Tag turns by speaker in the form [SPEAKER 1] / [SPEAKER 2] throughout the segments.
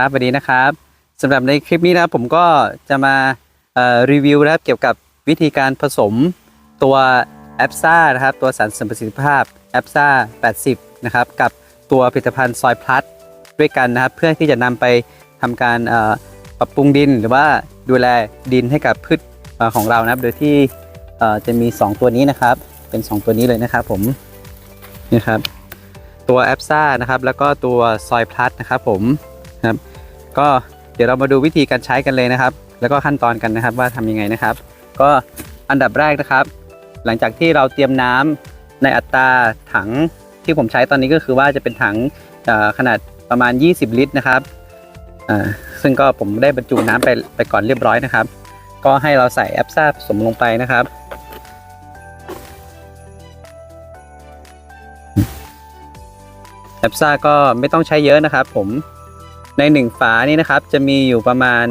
[SPEAKER 1] ครับสวัสดีนะครับสำหรับในคลิปนี้นะครับผมก็จะมารีวิวนะครับเกี่ยวกับวิธีการผสมตัวแอปซ่านะครับตัวสารเสริมประสิทธิภาพแอปซ่า80 นะครับกับตัวผลิตภัณฑ์ซอยพลัสด้วยกันนะครับ เพื่อที่จะนำไปทำการปรับปรุงดินหรือว่าดูแลดินให้กับพืชของเรานะครับ โดยที่จะมี 2 ตัวนี้นะครับ เป็น 2 ตัวนี้เลยนะครับผมนี่ครับตัวแอปซ่านะครับแล้วก็ตัวซอยพลัสนะครับผม ครับก็เดี๋ยวเรามาดูวิธีการใช้กันเลยนะครับ แล้วก็ขั้นตอนกันนะครับว่าทำยังไงนะครับ ก็อันดับแรกนะครับ หลังจากที่เราเตรียมน้ำในอัตราถังที่ผมใช้ตอนนี้ก็คือว่าจะเป็นถังขนาดประมาณ 20 ลิตรนะครับซึ่งก็ผมได้บรรจุน้ำไปไปก่อนเรียบร้อยนะครับ ก็ให้เราใส่แอปซ่าผสมลงไปนะครับแอปซ่าก็ไม่ต้องใช้เยอะนะครับผม ใน 1 ฝานี่นะครับจะมีอยู่ประมาณ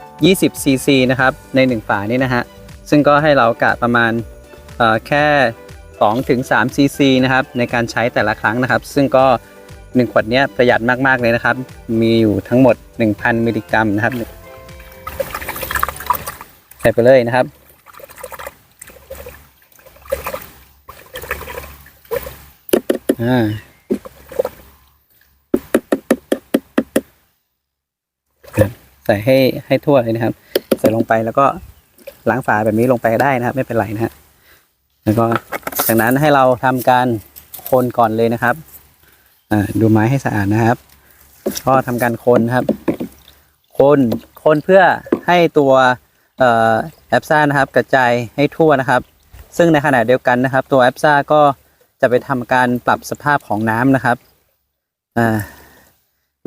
[SPEAKER 1] 20ซีซีนะครับใน 1 ฝานี่นะฮะซึ่งก็ให้เรากะประมาณเอ่อแค่2ถึง3ซีซีนะครับในการใช้แต่ละครั้งนะครับ ซึ่งก็ 1 ขวดเนี้ยประหยัดมากๆเลยนะครับ มีอยู่ทั้งหมด 1,000 มิลลิกรัมนะครับใส่ไปเลยนะครับอ่า ใส่ให้ให้ทั่วเลยนะครับ ใส่ลงไปแล้วก็ล้างฝาแบบนี้ลงไปได้นะครับ ไม่เป็นไรนะฮะแล้วก็จากนั้นให้เราทำการคนก่อนเลยนะครับดูไม้ให้สะอาดนะครับ ก็ทำการคนครับ คนคนเพื่อให้ตัวออแอปซ่านะครับ กระจายให้ทั่วนะครับ ซึ่งในขณะเดียวกันนะครับ ตัวแอปซ่าก็จะไปทำการปรับสภาพของน้ำนะครับ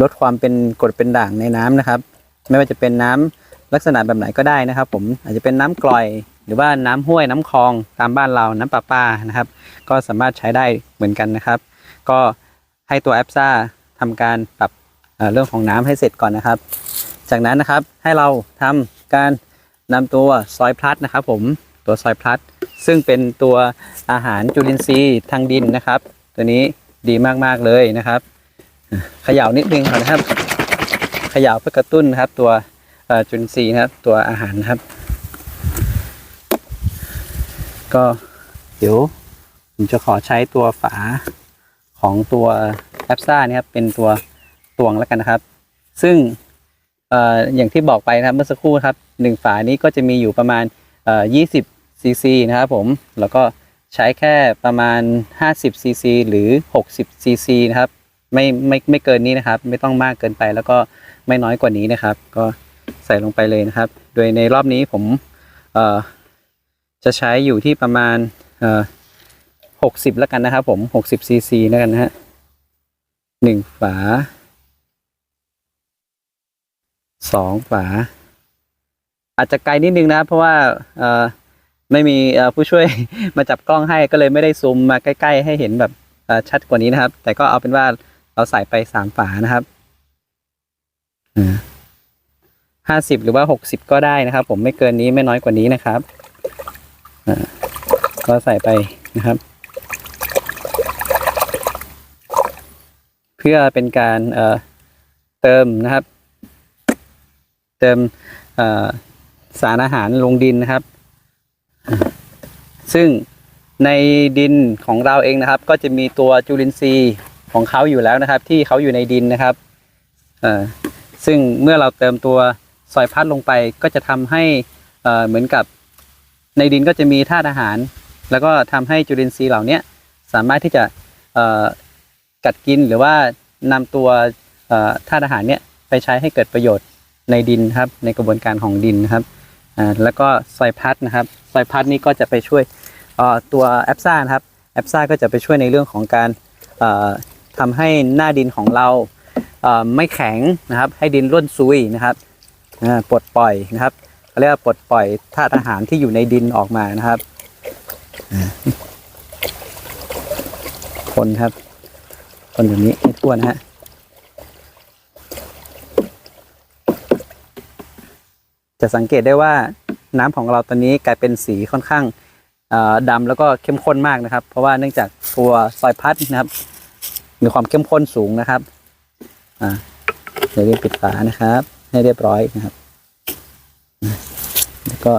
[SPEAKER 1] ลดความเป็นกรดเป็นด่างในน้ำนะครับ ไม่ว่าจะเป็นน้ำลักษณะแบบไหนก็ได้นะครับ ผมอาจจะเป็นน้ำกร่อย หรือว่าน้ำห้วยน้ำคลองตามบ้านเราน้ำประปานะครับ ก็สามารถใช้ได้เหมือนกันนะครับ ก็ให้ตัวแอปซ่าทำการปรับเรื่องของน้ำให้เสร็จก่อนนะครับ จากนั้นนะครับให้เราทำการนำตัวซอยพลัสนะครับ ผมตัวซอยพลัสซึ่งเป็นตัวอาหารจุลินทรีย์ทางดินนะครับ ตัวนี้ดีมากๆเลยนะครับ เขย่านิดนึงนะครับ ขย่าเพื่อกระตุ้นนะครับ ตัวจุลินทรีย์นะครับ ตัวอาหารนะครับ ก็เดี๋ยวผมจะขอใช้ตัวฝาของตัวแอปซ่านี่ครับเป็นตัวตวงแล้วกันนะครับ ซึ่งออย่างที่บอกไปนะครับเมื่อสักครู่ครับหนึ่งฝานี้ก็จะมีอยู่ประมาณเอ่อ20ซีซีนะครับผมแล้วก็ใช้แค่ประมาณ 50 ซีซี หรือ 60 ซีซี นะครับ ไม่ไม่ไม่เกินนี้นะครับ ไม่ต้องมากเกินไปแล้วก็ไม่น้อยกว่านี้นะครับ ก็ใส่ลงไปเลยนะครับ โดยในรอบนี้ผมเอ่อจะใช้อยู่ที่ประมาณเอ่อ60แล้วกันนะครับ ผม60ซีซีแล้วกันนะฮะหนึ่งฝาสองฝา อาจจะไกลนิดนึงนะ เพราะว่าเอ่อไม่มีเอ่อผู้ช่วยมาจับกล้องให้ก็เลยไม่ได้ซูมมาใกล้ ๆ ให้เห็นแบบเอ่อชัดกว่านี้นะครับ แต่ก็เอาเป็นว่า เราใส่ไปสามฝานะครับห้าสิบหรือว่าหกสิบก็ได้นะครับ ผมไม่เกินนี้ไม่น้อยกว่านี้นะครับก็ใส่ไปนะครับ เพื่อเป็นการเเติมนะครับ เติมสารอาหารลงดินนะครับ ซึ่งในดินของเราเองนะครับ ก็จะมีตัวจุลินทรีย์ ของเขาอยู่แล้วนะครับ ที่เขาอยู่ในดินนะครับซึ่งเมื่อเราเติมตัวซอยพัดลงไปก็จะทำให้เหมือนกับในดินก็จะมีธาตุอาหาร แล้วก็ทำให้จุลินทรีย์เหล่านี้สามารถที่จะกัดกินหรือว่านำตัวธาตุอาหารเนี้ยไปใช้ให้เกิดประโยชน์ในดินครับ ในกระบวนการของดินครับแล้วก็ซอยพัดนะครับซอยพัดนี้ก็จะไปช่วยตัวแอปซ่านะครับแอปซ่าก็จะไปช่วยในเรื่องของการ ทำให้หน้าดินของเราเไม่แข็งนะครับ ให้ดินร่วนซุยนะครับปลดปล่อยนะครับเขาเรียกว่าปลดปล่อยธาตุอาหารที่อยู่ในดินออกมานะครับคนครับ คนแบบนี้ให้ทั่วนะฮะจะสังเกตได้ว่าน้ำของเราตอนนี้กลายเป็นสีค่อนข้างเอ่อดำแล้วก็เข้มข้นมากนะครับ เพราะว่าเนื่องจากตัวซอยพัดนะครับ มีความเข้มข้นสูงนะครับ อ่าอย่าลืมปิดฝานะครับ ให้เรียบร้อยนะครับแล้วก็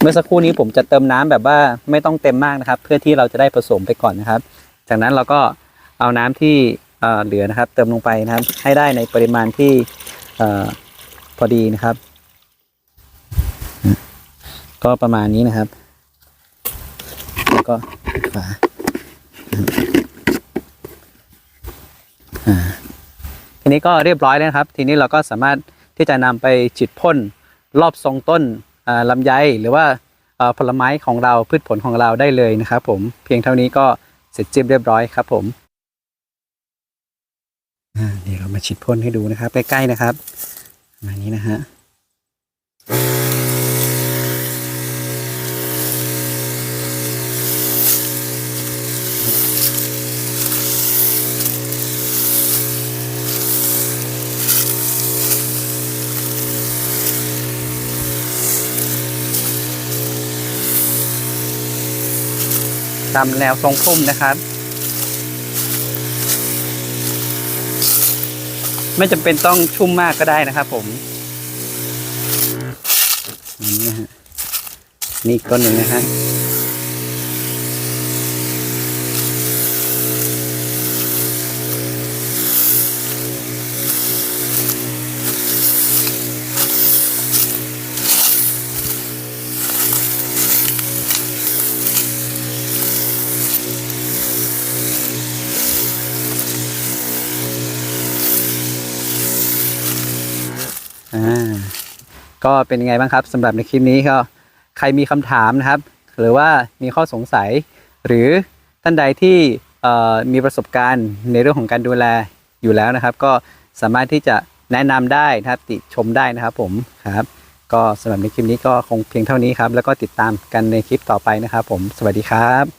[SPEAKER 1] เมื่อสักครู่นี้ผมจะเติมน้ำแบบว่าไม่ต้องเต็มมากนะครับ เพื่อที่เราจะได้ผสมไปก่อนนะครับ จากนั้นเราก็เอาน้ำที่เหลือนะครับ เติมลงไปนะครับ ให้ได้ในปริมาณที่อพอดีนะครับ ก็ประมาณนี้นะครับ แล้วก็ฝา ทีนี้ก็เรียบร้อยแล้วครับ ทีนี้เราก็สามารถที่จะนำไปฉีดพ่นรอบทรงต้นอ่าลำไยหรือว่าอ่อผลไม้ของเราพืชผลของเราได้เลยนะครับ ผมเพียงเท่านี้ก็เสร็จจิ้มเรียบร้อยครับ ผมอ่าเดี๋ยวเรามาฉีดพ่นให้ดูนะครับใกล้ๆนะครับประมาณนี้นะฮะ ตามแนวทรงพุ่มนะครับ ไม่จำเป็นต้องชุ่มมากก็ได้นะครับผมอันนี้นะฮะนี่ก้อนหนึ่งนะฮะ อ่าก็เป็นยังไงบ้างครับสำหรับในคลิปนี้ก็ใครมีคำถามนะครับ หรือว่ามีข้อสงสัย หรือท่านใดที่เอ่อมีประสบการณ์ในเรื่องของการดูแลอยู่แล้วนะครับ ก็สามารถที่จะแนะนำได้นะครับ ติชมได้นะครับผมครับ ก็สำหรับในคลิปนี้ก็คงเพียงเท่านี้ครับ แล้วก็ติดตามกันในคลิปต่อไปนะครับผมสวัสดีครับ